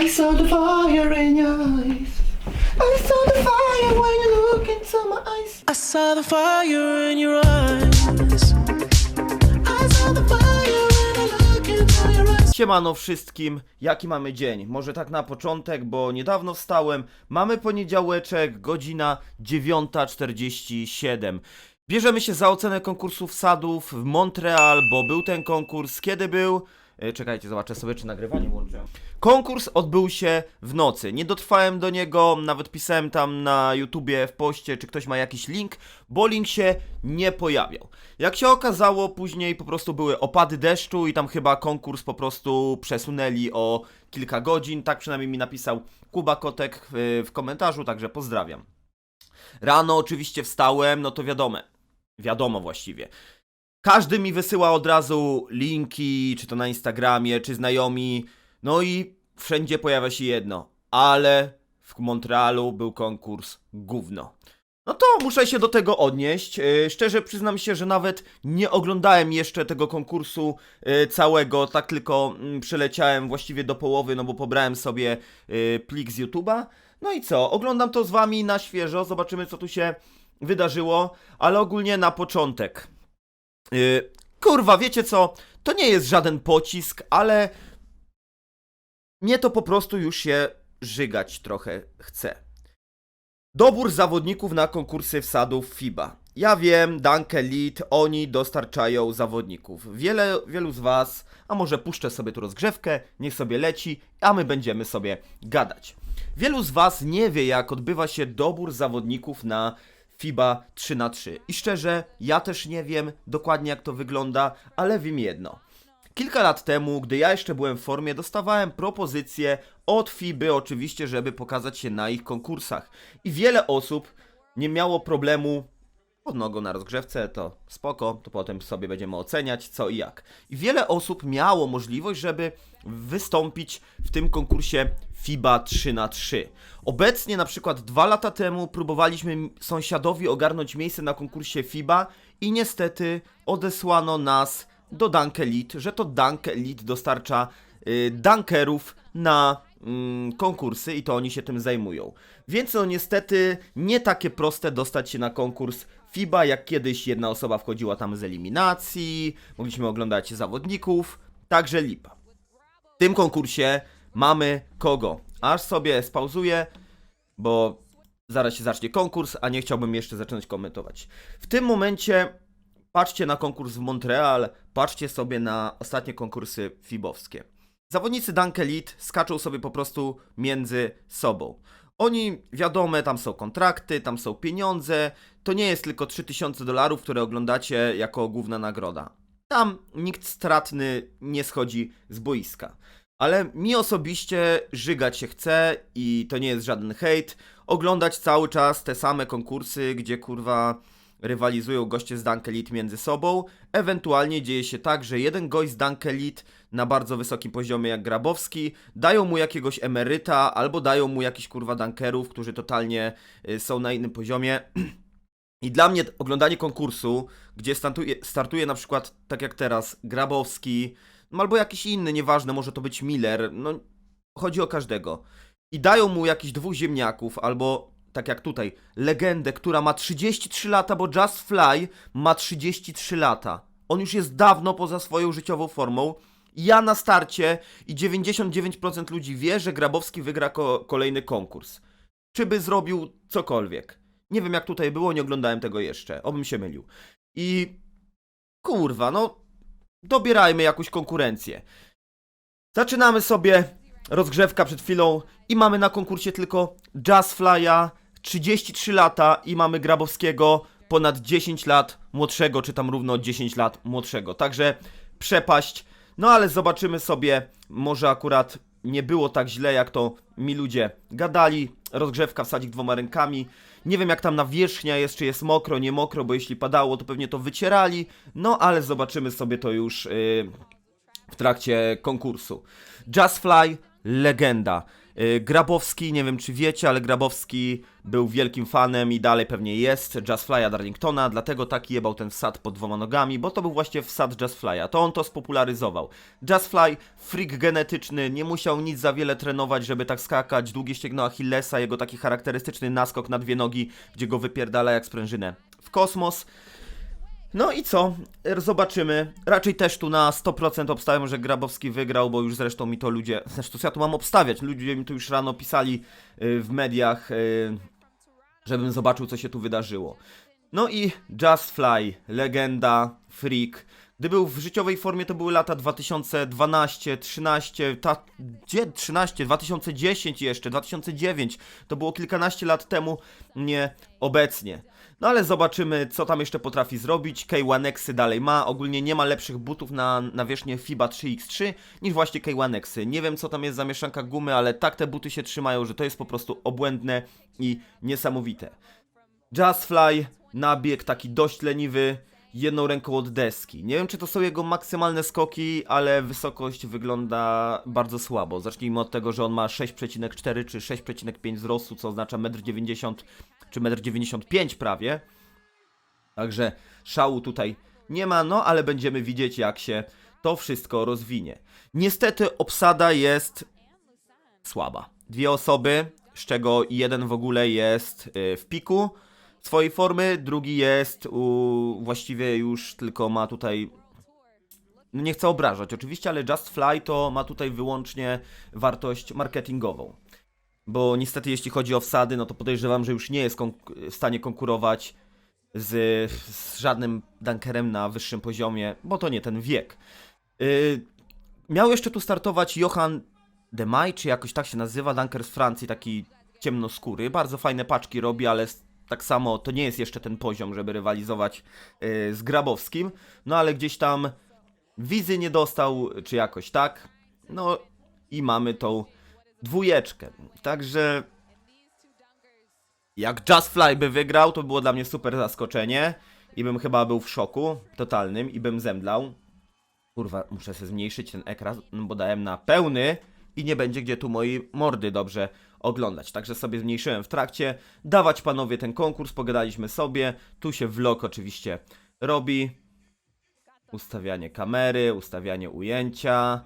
I saw the fire in your eyes. I saw the fire when you look into my eyes. I saw the fire in your eyes. I saw the fire when I look into your eyes. Siemano wszystkim, jaki mamy dzień? Może tak na początek, bo niedawno wstałem. Mamy poniedziałeczek, godzina 9.47. Bierzemy się za ocenę konkursów sadów w Montreal, bo był ten konkurs. Kiedy był? E, Czekajcie, zobaczę sobie, czy nagrywanie łączę. Konkurs odbył się w nocy. Nie dotrwałem do niego, nawet pisałem tam na YouTubie w poście, czy ktoś ma jakiś link, bo link się nie pojawiał. Jak się okazało, później po prostu były opady deszczu i tam chyba konkurs po prostu przesunęli o kilka godzin. Tak przynajmniej mi napisał Kuba Kotek w, komentarzu, także pozdrawiam. Rano oczywiście wstałem, no to wiadomo, wiadomo właściwie. Każdy mi wysyła od razu linki, czy to na Instagramie, czy znajomi. No i wszędzie pojawia się jedno. Ale w Montrealu był konkurs gówno. No to muszę się do tego odnieść. Yy, Szczerze przyznam się, że nawet nie oglądałem jeszcze tego konkursu yy, całego, tak tylko mm, przeleciałem właściwie do połowy, no bo pobrałem sobie yy, plik z YouTube'a. No i co? Oglądam to z wami na świeżo, zobaczymy co tu się wydarzyło, ale ogólnie na początek. Yy, kurwa, wiecie co? To nie jest żaden pocisk, ale mnie to po prostu już się żygać trochę chce. Dobór zawodników na konkursy wsadów FIBA. Ja wiem, Dunk Elite, oni dostarczają zawodników. Wiele, wielu z was, a może puszczę sobie tu rozgrzewkę, niech sobie leci, a my będziemy sobie gadać. Wielu z was nie wie, jak odbywa się dobór zawodników na FIBA 3 na 3 I szczerze, ja też nie wiem dokładnie jak to wygląda, ale wiem jedno. Kilka lat temu, gdy ja jeszcze byłem w formie, dostawałem propozycje od FIBY oczywiście, żeby pokazać się na ich konkursach. I wiele osób nie miało problemu pod nogą na rozgrzewce, to spoko, to potem sobie będziemy oceniać co i jak. I wiele osób miało możliwość, żeby wystąpić w tym konkursie FIBA 3 na 3 Obecnie, na przykład dwa lata temu, próbowaliśmy sąsiadowi ogarnąć miejsce na konkursie FIBA i niestety odesłano nas do Dunk Elite, że to Dunk Elite dostarcza y, dunkerów na mm, konkursy i to oni się tym zajmują. Więc no niestety nie takie proste dostać się na konkurs FIBA, jak kiedyś jedna osoba wchodziła tam z eliminacji, mogliśmy oglądać zawodników, także lipa. W tym konkursie mamy kogo? Aż sobie spauzuję, bo zaraz się zacznie konkurs, a nie chciałbym jeszcze zaczynać komentować. W tym momencie patrzcie na konkurs w Montreal, patrzcie sobie na ostatnie konkursy fibowskie. Zawodnicy Dunk Elite skaczą sobie po prostu między sobą. Oni, wiadome, tam są kontrakty, tam są pieniądze. To nie jest tylko 3000 dolarów, które oglądacie jako główna nagroda. Tam nikt stratny nie schodzi z boiska. Ale mi osobiście żygać się chce i to nie jest żaden hejt. Oglądać cały czas te same konkursy, gdzie kurwa rywalizują goście z Dunk Elite między sobą. Ewentualnie dzieje się tak, że jeden gość z Dunk Elite na bardzo wysokim poziomie jak Grabowski dają mu jakiegoś emeryta albo dają mu jakichś kurwa dunkerów, którzy totalnie y, są na innym poziomie. I dla mnie oglądanie konkursu, gdzie startuje, startuje na przykład, tak jak teraz, Grabowski, no albo jakiś inny, nieważne, może to być Miller, no chodzi o każdego. I dają mu jakichś dwóch ziemniaków, albo tak jak tutaj, legendę, która ma 33 lata, bo Just Fly ma 33 lata. On już jest dawno poza swoją życiową formą. Ja na starcie i 99% ludzi wie, że Grabowski wygra ko kolejny konkurs. Czy by zrobił cokolwiek. Nie wiem jak tutaj było, nie oglądałem tego jeszcze. Obym się mylił. I kurwa, no dobierajmy jakąś konkurencję. Zaczynamy sobie rozgrzewka przed chwilą i mamy na konkursie tylko Jazz Fly'a, 33 lata i mamy Grabowskiego ponad 10 lat młodszego, czy tam równo 10 lat młodszego. Także przepaść. No ale zobaczymy sobie, może akurat nie było tak źle, jak to mi ludzie gadali. Rozgrzewka wsadzik dwoma rękami. Nie wiem jak tam nawierzchnia jest, czy jest mokro, nie mokro, bo jeśli padało, to pewnie to wycierali. No ale zobaczymy sobie to już yy, w trakcie konkursu. Just Fly, legenda. Y, Grabowski, nie wiem czy wiecie, ale Grabowski był wielkim fanem i dalej pewnie jest Jazzfly'a Darlingtona, dlatego tak jebał ten wsad pod dwoma nogami, bo to był właśnie wsad Jazzfly'a, to on to spopularyzował. Jazzfly, freak genetyczny, nie musiał nic za wiele trenować, żeby tak skakać, długie ścięgno Achillesa, jego taki charakterystyczny naskok na dwie nogi, gdzie go wypierdala jak sprężynę w kosmos. No i co? Zobaczymy. Raczej też tu na 100% obstawiam, że Grabowski wygrał, bo już zresztą mi to ludzie. Zresztą ja tu mam obstawiać? Ludzie mi tu już rano pisali y, w mediach, y, żebym zobaczył, co się tu wydarzyło. No i Just Fly, legenda, freak. Gdy był w życiowej formie, to były lata 2012, 13, ta, gdzie 13, 2010 jeszcze, 2009. To było kilkanaście lat temu, nie obecnie. No ale zobaczymy, co tam jeszcze potrafi zrobić. K1Xy dalej ma. Ogólnie nie ma lepszych butów na nawierzchnię FIBA 3x3 niż właśnie K1Xy. Nie wiem, co tam jest za mieszanka gumy, ale tak te buty się trzymają, że to jest po prostu obłędne i niesamowite. Just Fly, nabieg taki dość leniwy, jedną ręką od deski. Nie wiem, czy to są jego maksymalne skoki, ale wysokość wygląda bardzo słabo. Zacznijmy od tego, że on ma 6,4 czy 6,5 wzrostu, co oznacza 1,90 m czy 1,95 m prawie. Także szału tutaj nie ma, no ale będziemy widzieć, jak się to wszystko rozwinie. Niestety obsada jest słaba. Dwie osoby, z czego jeden w ogóle jest y, w piku swojej formy, drugi jest u, właściwie już tylko ma tutaj. No nie chcę obrażać oczywiście, ale Just Fly to ma tutaj wyłącznie wartość marketingową. Bo niestety, jeśli chodzi o wsady, no to podejrzewam, że już nie jest w stanie konkurować z, z żadnym dunkerem na wyższym poziomie, bo to nie ten wiek. Yy, miał jeszcze tu startować Johan de Maj, czy jakoś tak się nazywa, dunker z Francji, taki ciemnoskóry. Bardzo fajne paczki robi, ale tak samo to nie jest jeszcze ten poziom, żeby rywalizować yy, z Grabowskim. No ale gdzieś tam wizy nie dostał, czy jakoś tak. No i mamy tą dwójeczkę. Także jak Just Fly by wygrał, to było dla mnie super zaskoczenie i bym chyba był w szoku totalnym i bym zemdlał. Kurwa, muszę sobie zmniejszyć ten ekran, bo dałem na pełny i nie będzie gdzie tu mojej mordy dobrze oglądać. Także sobie zmniejszyłem w trakcie. Dawać panowie ten konkurs, pogadaliśmy sobie. Tu się vlog oczywiście robi. Ustawianie kamery, ustawianie ujęcia.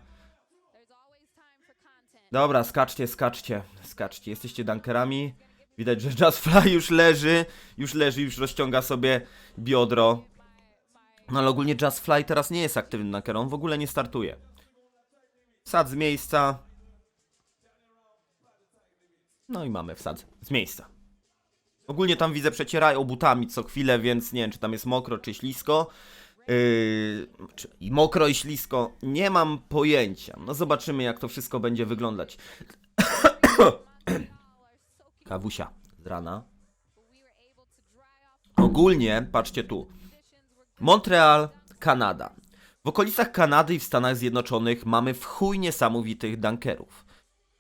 Dobra, skaczcie, skaczcie, skaczcie. Jesteście dunkerami. Widać, że Just Fly już leży, już leży, już rozciąga sobie biodro. No ale ogólnie Just Fly teraz nie jest aktywny dunker, on w ogóle nie startuje. Wsad z miejsca. No i mamy wsad z miejsca. Ogólnie tam widzę przecierają butami co chwilę, więc nie wiem czy tam jest mokro czy ślisko. Yy, I mokro i ślisko, nie mam pojęcia. No zobaczymy jak to wszystko będzie wyglądać. Kawusia z rana. Ogólnie, patrzcie tu. Montreal, Kanada. W okolicach Kanady i w Stanach Zjednoczonych mamy w chuj niesamowitych dunkerów.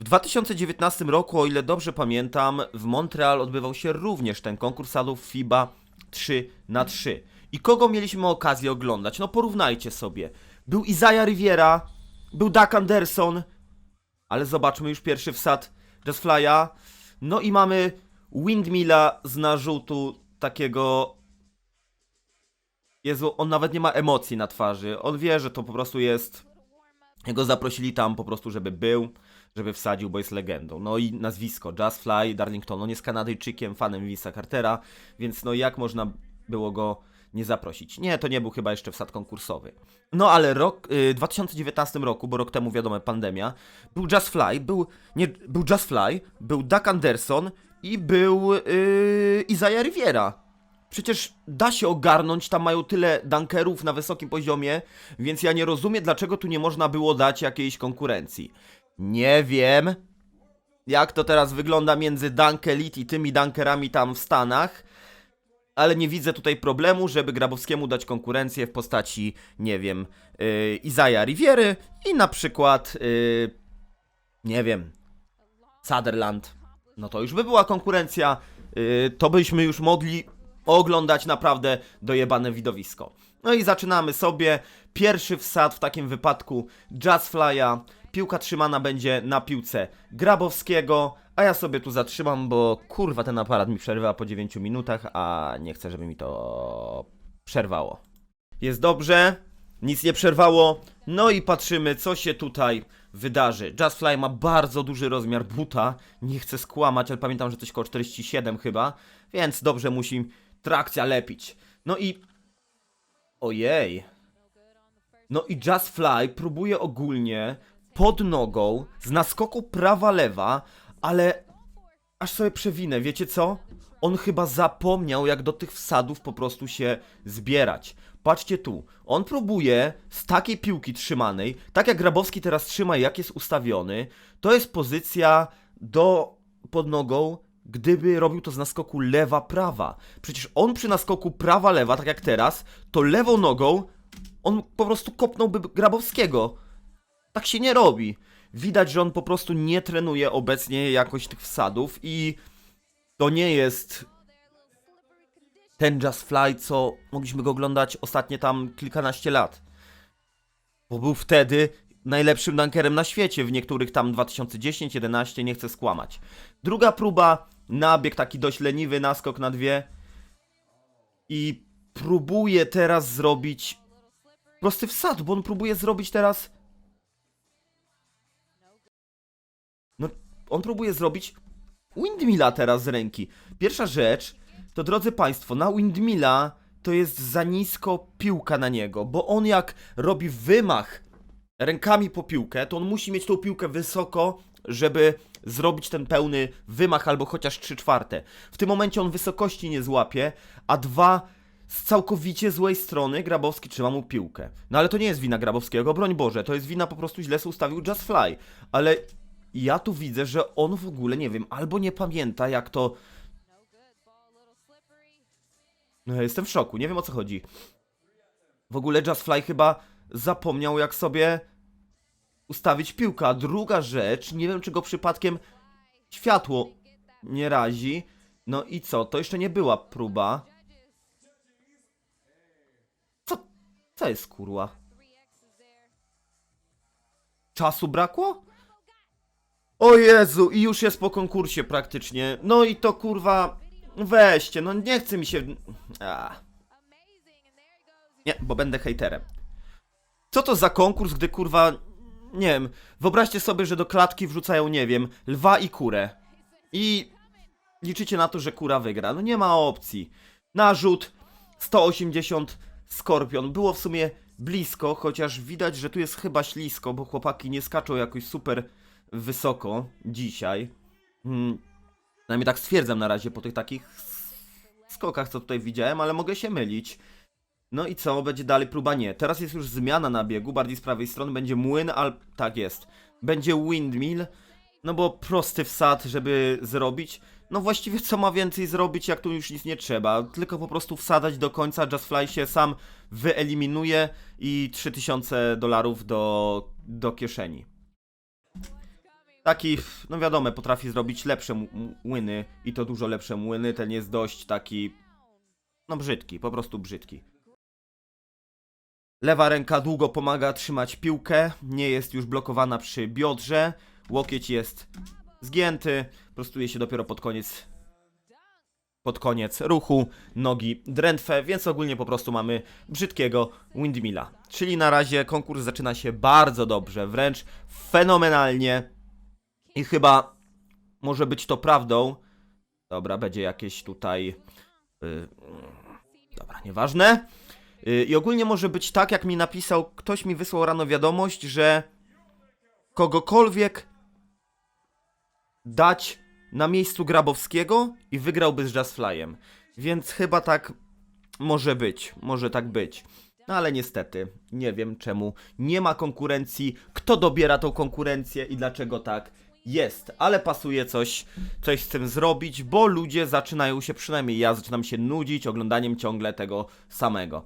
W 2019 roku, o ile dobrze pamiętam, w Montreal odbywał się również ten konkurs sadów FIBA 3 na 3 I kogo mieliśmy okazję oglądać? No porównajcie sobie. Był Isaiah Riviera, był Doug Anderson, ale zobaczmy już pierwszy wsad Just Fly'a. No i mamy Windmilla z narzutu takiego Jezu, on nawet nie ma emocji na twarzy. On wie, że to po prostu jest. Jego zaprosili tam po prostu, żeby był, żeby wsadził, bo jest legendą. No i nazwisko Just Fly Darlington. On jest Kanadyjczykiem, fanem Visa Cartera, więc no jak można było go nie zaprosić? Nie, to nie był chyba jeszcze wsad konkursowy. No ale rok, y, 2019 roku, bo rok temu wiadomo, pandemia, był Just Fly, był, nie, był Just Fly, był Doug Anderson i był yy, Isaiah Riviera. Przecież da się ogarnąć, tam mają tyle dunkerów na wysokim poziomie, więc ja nie rozumiem, dlaczego tu nie można było dać jakiejś konkurencji. Nie wiem, jak to teraz wygląda między Dunk Elite i tymi dunkerami tam w Stanach, ale nie widzę tutaj problemu, żeby Grabowskiemu dać konkurencję w postaci, nie wiem, yy, Isaiah Riviery i na przykład, yy, nie wiem, Sutherland. No to już by była konkurencja, yy, to byśmy już mogli oglądać naprawdę dojebane widowisko. No i zaczynamy sobie. Pierwszy wsad w takim wypadku Just Fly'a. Piłka trzymana będzie na piłce Grabowskiego, a ja sobie tu zatrzymam, bo kurwa ten aparat mi przerywa po 9 minutach, a nie chcę, żeby mi to przerwało. Jest dobrze, nic nie przerwało, no i patrzymy, co się tutaj wydarzy. Jazzfly ma bardzo duży rozmiar buta, nie chcę skłamać, ale pamiętam, że coś koło 47 chyba, więc dobrze musi trakcja lepić. No i... Ojej... No i Just Fly próbuje ogólnie pod nogą z naskoku prawa-lewa, ale aż sobie przewinę, wiecie co? On chyba zapomniał, jak do tych wsadów po prostu się zbierać. Patrzcie tu, on próbuje z takiej piłki trzymanej, tak jak Grabowski teraz trzyma, jak jest ustawiony, to jest pozycja do pod nogą, gdyby robił to z naskoku lewa-prawa. Przecież on przy naskoku prawa-lewa, tak jak teraz, to lewą nogą on po prostu kopnąłby Grabowskiego. Tak się nie robi. Widać, że on po prostu nie trenuje obecnie jakoś tych wsadów i to nie jest ten Just Fly, co mogliśmy go oglądać ostatnie tam kilkanaście lat. Bo był wtedy najlepszym dunkerem na świecie, w niektórych tam 2010, 11, nie chcę skłamać. Druga próba, nabieg taki dość leniwy, naskok na dwie. I próbuje teraz zrobić prosty wsad, bo on próbuje zrobić teraz. On próbuje zrobić windmilla teraz z ręki. Pierwsza rzecz, to drodzy Państwo, na windmilla to jest za nisko piłka na niego, bo on jak robi wymach rękami po piłkę, to on musi mieć tą piłkę wysoko, żeby zrobić ten pełny wymach albo chociaż 3 czwarte. W tym momencie on wysokości nie złapie, a dwa z całkowicie złej strony Grabowski trzyma mu piłkę. No ale to nie jest wina Grabowskiego, broń Boże, to jest wina po prostu źle ustawił Just Fly. Ale ja tu widzę, że on w ogóle, nie wiem, albo nie pamięta jak to... No ja jestem w szoku, nie wiem o co chodzi. W ogóle Just Fly chyba zapomniał jak sobie ustawić piłkę. A druga rzecz, nie wiem czy go przypadkiem światło nie razi. No i co, to jeszcze nie była próba. Co, co jest kurwa? Czasu brakło? O Jezu, i już jest po konkursie praktycznie. No i to kurwa, weźcie, no nie chce mi się... A. Nie, bo będę hejterem. Co to za konkurs, gdy kurwa... Nie wiem, wyobraźcie sobie, że do klatki wrzucają, nie wiem, lwa i kurę. I liczycie na to, że kura wygra. No nie ma opcji. Narzut 180 Skorpion. Było w sumie blisko, chociaż widać, że tu jest chyba ślisko, bo chłopaki nie skaczą jakoś super wysoko dzisiaj. Hmm. Przynajmniej tak stwierdzam na razie po tych takich skokach, co tutaj widziałem, ale mogę się mylić. No i co? Będzie dalej próba? Nie. Teraz jest już zmiana na biegu, bardziej z prawej strony. Będzie młyn, al... tak jest. Będzie windmill. No bo prosty wsad, żeby zrobić. No właściwie co ma więcej zrobić, jak tu już nic nie trzeba. Tylko po prostu wsadać do końca, Justfly się sam wyeliminuje i 3000 dolarów do, do kieszeni. Taki, no wiadomo, potrafi zrobić lepsze młyny i to dużo lepsze młyny. Ten jest dość taki, no brzydki, po prostu brzydki. Lewa ręka długo pomaga trzymać piłkę, nie jest już blokowana przy biodrze, łokieć jest zgięty, prostuje się dopiero pod koniec pod koniec ruchu, nogi drętwe, więc ogólnie po prostu mamy brzydkiego windmilla. Czyli na razie konkurs zaczyna się bardzo dobrze, wręcz fenomenalnie i chyba może być to prawdą. Dobra, będzie jakieś tutaj... Yy, dobra, nieważne. Yy, I ogólnie może być tak, jak mi napisał, ktoś mi wysłał rano wiadomość, że kogokolwiek dać na miejscu Grabowskiego i wygrałby z Jazzflyem. Więc chyba tak może być, może tak być. No ale niestety, nie wiem czemu nie ma konkurencji, kto dobiera tą konkurencję i dlaczego tak jest, ale pasuje coś, coś z tym zrobić, bo ludzie zaczynają się, przynajmniej ja zaczynam się nudzić oglądaniem ciągle tego samego.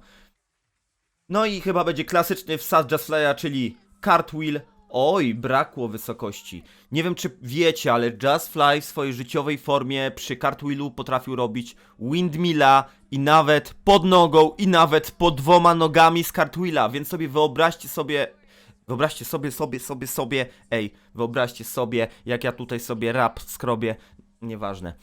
No i chyba będzie klasyczny wsad Jazzflya, czyli cartwheel. Oj, brakło wysokości. Nie wiem czy wiecie, ale Jazzfly w swojej życiowej formie przy cartwheelu potrafił robić windmilla i nawet pod nogą i nawet pod dwoma nogami z cartwheela, więc sobie wyobraźcie sobie Wyobraźcie sobie, sobie, sobie, sobie, ej, wyobraźcie sobie, jak ja tutaj sobie rap skrobię, nieważne.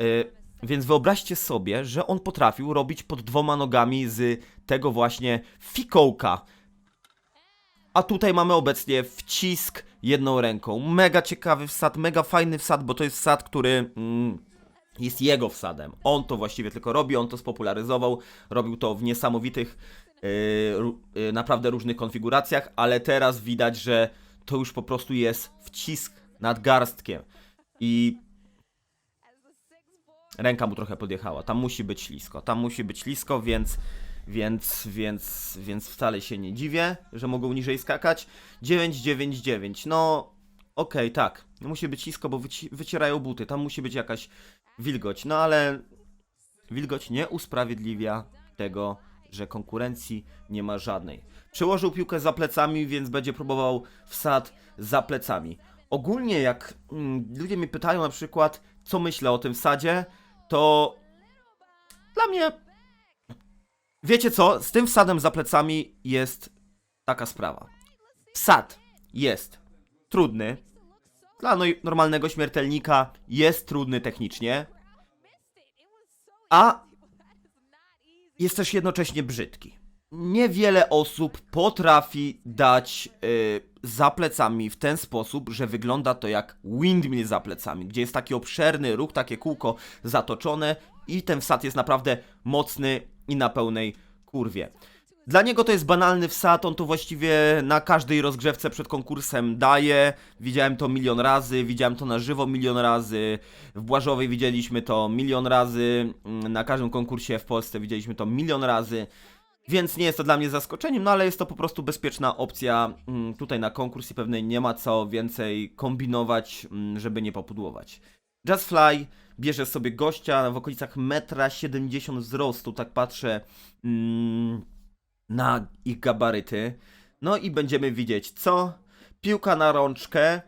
Y, więc wyobraźcie sobie, że on potrafił robić pod dwoma nogami z tego właśnie fikołka. A tutaj mamy obecnie wcisk jedną ręką. Mega ciekawy wsad, mega fajny wsad, bo to jest wsad, który mm, jest jego wsadem. On to właściwie tylko robi, on to spopularyzował, robił to w niesamowitych, yy, yy, naprawdę różnych konfiguracjach, ale teraz widać, że to już po prostu jest wcisk nad garstkiem. I ręka mu trochę podjechała. Tam musi być ślisko. Tam musi być ślisko, więc, więc, więc, więc wcale się nie dziwię, że mogą niżej skakać. 999. No, okej, tak. Musi być ślisko, bo wyci wycierają buty. Tam musi być jakaś wilgoć. No ale wilgoć nie usprawiedliwia tego, że konkurencji nie ma żadnej. Przełożył piłkę za plecami, więc będzie próbował wsad za plecami. Ogólnie jak mm, ludzie mnie pytają na przykład, co myślę o tym wsadzie, to dla mnie wiecie co, z tym wsadem za plecami jest taka sprawa. Wsad jest trudny. Dla no- normalnego śmiertelnika jest trudny technicznie, a jest też jednocześnie brzydki. Niewiele osób potrafi dać y, za plecami w ten sposób, że wygląda to jak windmill za plecami, gdzie jest taki obszerny ruch, takie kółko zatoczone i ten wsad jest naprawdę mocny i na pełnej kurwie. Dla niego to jest banalny wsad, on to właściwie na każdej rozgrzewce przed konkursem daje. Widziałem to milion razy, widziałem to na żywo milion razy. W Błażowej widzieliśmy to milion razy, mm, na każdym konkursie w Polsce widzieliśmy to milion razy. Więc nie jest to dla mnie zaskoczeniem, no ale jest to po prostu bezpieczna opcja mm, tutaj na konkurs i pewnie nie ma co więcej kombinować, mm, żeby nie popudłować. Jazzfly bierze sobie gościa w okolicach 1,70 m wzrostu, tak patrzę mm, na ich gabaryty. No i będziemy widzieć co? Piłka na rączkę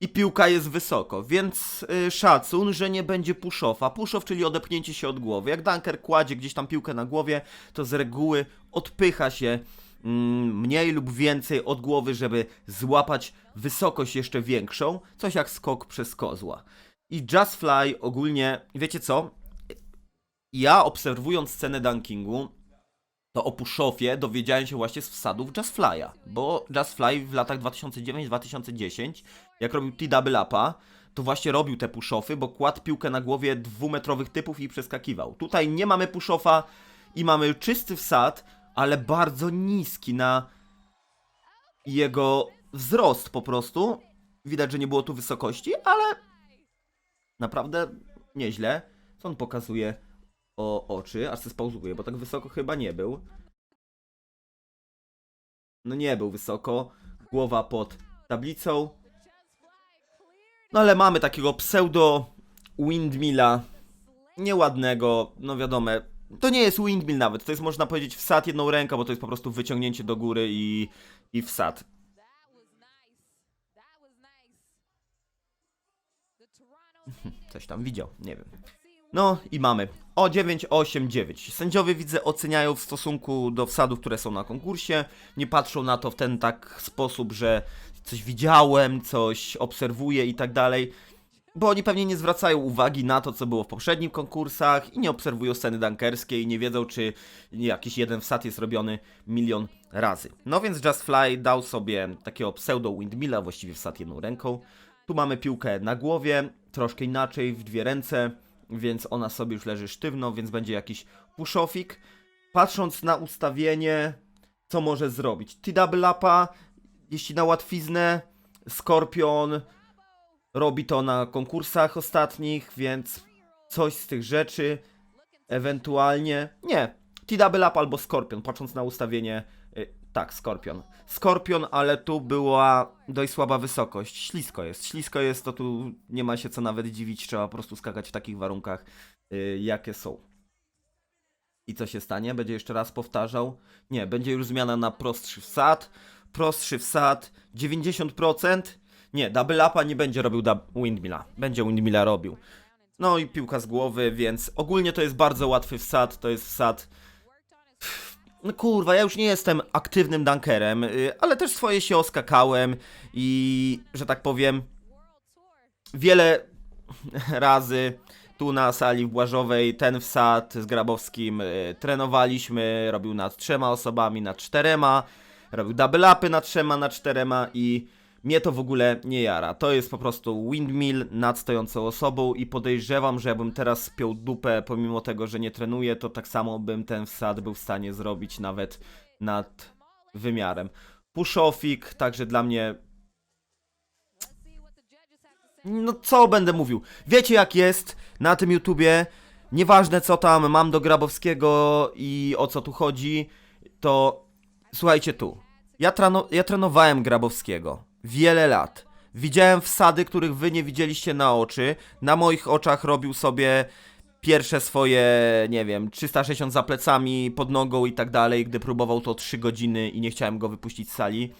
i piłka jest wysoko, więc y, szacun, że nie będzie puszowa. Puszow, czyli odepchnięcie się od głowy. Jak Dunker kładzie gdzieś tam piłkę na głowie, to z reguły odpycha się mm, mniej lub więcej od głowy, żeby złapać wysokość jeszcze większą. Coś jak skok przez kozła. I Just Fly ogólnie, wiecie co? Ja obserwując scenę dunkingu, to o Puszofie dowiedziałem się właśnie z wsadów Just Fly'a, bo Just Fly w latach 2009-2010, jak robił T-Double Upa, to właśnie robił te puszofy, bo kładł piłkę na głowie dwumetrowych typów i przeskakiwał. Tutaj nie mamy puszofa i mamy czysty wsad, ale bardzo niski na jego wzrost po prostu. Widać, że nie było tu wysokości, ale naprawdę nieźle. Co on pokazuje o oczy? Aż się spauzuje, bo tak wysoko chyba nie był. No nie był wysoko. Głowa pod tablicą. No ale mamy takiego pseudo windmilla. Nieładnego, no wiadomo. To nie jest windmill nawet, to jest można powiedzieć wsad jedną ręką, bo to jest po prostu wyciągnięcie do góry i, i wsad. Coś tam widział, nie wiem. No i mamy o 9, 8, 9. Sędziowie widzę oceniają w stosunku do wsadów, które są na konkursie. Nie patrzą na to w ten tak sposób, że coś widziałem, coś obserwuję i tak dalej. Bo oni pewnie nie zwracają uwagi na to, co było w poprzednich konkursach i nie obserwują sceny dunkerskiej i nie wiedzą, czy jakiś jeden wsad jest robiony milion razy. No więc Just Fly dał sobie takiego pseudo windmilla, właściwie wsad jedną ręką. Tu mamy piłkę na głowie, troszkę inaczej, w dwie ręce, więc ona sobie już leży sztywno, więc będzie jakiś pushofik. Patrząc na ustawienie, co może zrobić? T-double upa, jeśli na łatwiznę, Skorpion robi to na konkursach ostatnich, więc coś z tych rzeczy, ewentualnie, nie, T-double up albo Skorpion, patrząc na ustawienie, tak, Skorpion. Skorpion, ale tu była dość słaba wysokość, ślisko jest, ślisko jest, to tu nie ma się co nawet dziwić, trzeba po prostu skakać w takich warunkach, y, jakie są. I co się stanie? Będzie jeszcze raz powtarzał? Nie, będzie już zmiana na prostszy wsad. Prostszy wsad 90%. Nie, double upa nie będzie robił windmilla. Będzie windmilla robił. No i piłka z głowy, więc ogólnie to jest bardzo łatwy wsad. To jest wsad. No kurwa, ja już nie jestem aktywnym dunkerem, y, ale też swoje się oskakałem i, że tak powiem, wiele razy tu na sali w Błażowej ten wsad z Grabowskim y, trenowaliśmy, robił nad trzema osobami, nad czterema, robił double upy nad trzema, nad czterema i mnie to w ogóle nie jara. To jest po prostu windmill nad stojącą osobą i podejrzewam, że jakbym teraz spiął dupę, pomimo tego, że nie trenuję, to tak samo bym ten wsad był w stanie zrobić nawet nad wymiarem. Pushofik, także dla mnie no co będę mówił? Wiecie jak jest na tym YouTubie? Nieważne co tam mam do Grabowskiego i o co tu chodzi, to słuchajcie tu. Ja, ja trenowałem Grabowskiego wiele lat. Widziałem wsady, których wy nie widzieliście na oczy. Na moich oczach robił sobie pierwsze swoje, nie wiem, 360 za plecami, pod nogą i tak dalej, gdy próbował to 3 godziny i nie chciałem go wypuścić z sali.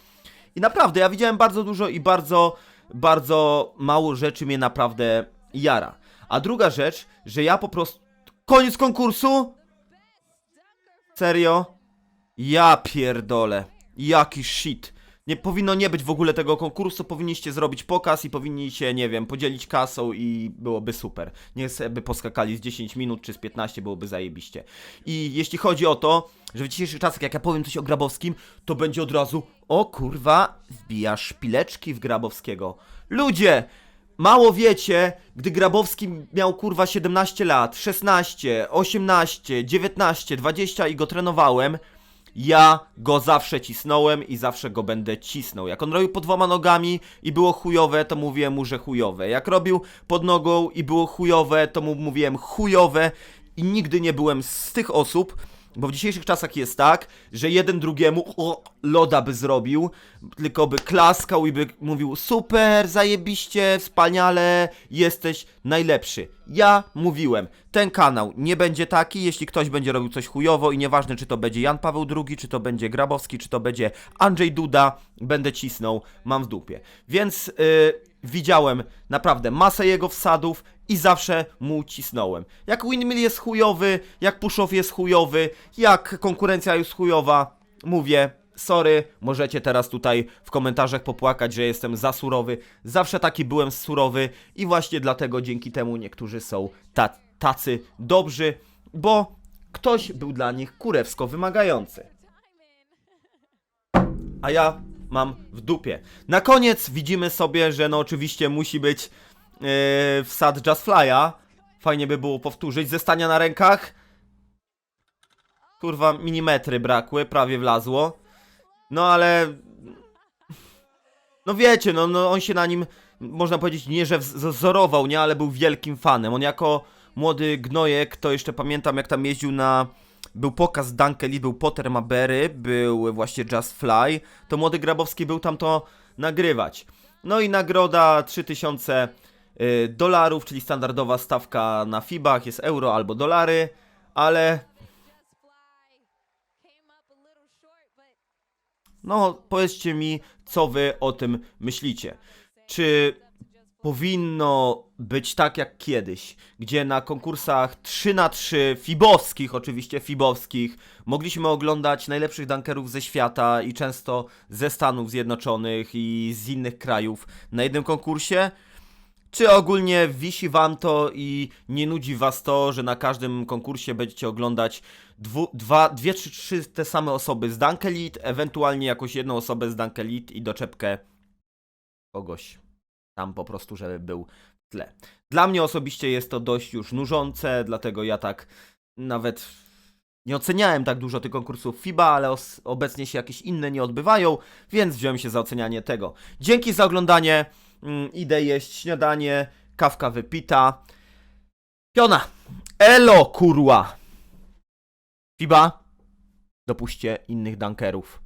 I naprawdę, ja widziałem bardzo dużo i bardzo, bardzo mało rzeczy mnie naprawdę jara. A druga rzecz, że ja po prostu... Koniec konkursu? Serio? Ja pierdolę. Jaki shit. Nie powinno nie być w ogóle tego konkursu, powinniście zrobić pokaz i powinniście, nie wiem, podzielić kasą i byłoby super. Nie by poskakali z 10 minut czy z 15, byłoby zajebiście. I jeśli chodzi o to, że w dzisiejszych czasach, jak ja powiem coś o Grabowskim, to będzie od razu, o kurwa, wbijasz szpileczki w Grabowskiego. Ludzie! Mało wiecie, gdy Grabowski miał kurwa 17 lat, 16, 18, 19, 20 i go trenowałem, ja go zawsze cisnąłem i zawsze go będę cisnął. Jak on robił pod dwoma nogami i było chujowe, to mówiłem mu, że chujowe. Jak robił pod nogą i było chujowe, to mu mówiłem chujowe i nigdy nie byłem z tych osób, bo w dzisiejszych czasach jest tak, że jeden drugiemu o, loda by zrobił, tylko by klaskał i by mówił super, zajebiście, wspaniale, jesteś najlepszy. Ja mówiłem, ten kanał nie będzie taki, jeśli ktoś będzie robił coś chujowo i nieważne czy to będzie Jan Paweł II, czy to będzie Grabowski, czy to będzie Andrzej Duda, będę cisnął, mam w dupie. Więc yy, widziałem naprawdę masę jego wsadów i zawsze mu cisnąłem. Jak windmill jest chujowy, jak push-off jest chujowy, jak konkurencja jest chujowa, mówię, sorry, możecie teraz tutaj w komentarzach popłakać, że jestem za surowy. Zawsze taki byłem surowy i właśnie dlatego dzięki temu niektórzy są ta tacy dobrzy, bo ktoś był dla nich kurewsko wymagający. A ja mam w dupie. Na koniec widzimy sobie, że no oczywiście musi być yy, wsad Just Fly'a. Fajnie by było powtórzyć. Ze stania na rękach. Kurwa, milimetry brakły, prawie wlazło. No ale... No wiecie, no, no on się na nim, można powiedzieć, nie że wz- wzorował, nie, ale był wielkim fanem. On jako młody gnojek, to jeszcze pamiętam jak tam jeździł na... Był pokaz Dunkeli, był Potter Mabery, był właśnie Just Fly. To młody Grabowski był tam to nagrywać. No i nagroda 3000 y, dolarów, czyli standardowa stawka na FIBach, jest euro albo dolary, ale No, powiedzcie mi, co wy o tym myślicie. Czy powinno być tak jak kiedyś, gdzie na konkursach 3 na 3 fibowskich, oczywiście fibowskich, mogliśmy oglądać najlepszych dunkerów ze świata i często ze Stanów Zjednoczonych i z innych krajów na jednym konkursie? Czy ogólnie wisi wam to i nie nudzi was to, że na każdym konkursie będziecie oglądać dwu, dwa, dwie czy trzy te same osoby z Dunk Elite, ewentualnie jakąś jedną osobę z Dunk Elite i doczepkę kogoś tam po prostu, żeby był w tle. Dla mnie osobiście jest to dość już nużące, dlatego ja tak nawet nie oceniałem tak dużo tych konkursów FIBA, ale obecnie się jakieś inne nie odbywają, więc wziąłem się za ocenianie tego. Dzięki za oglądanie. Mm, idę jeść śniadanie, kawka wypita. Piona! Elo, kurwa! FIBA, dopuśćcie innych dunkerów.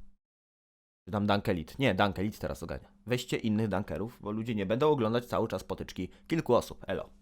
Czy tam dunkelit? Nie, dunkelit teraz ogania. Weźcie innych dunkerów, bo ludzie nie będą oglądać cały czas potyczki kilku osób. Elo.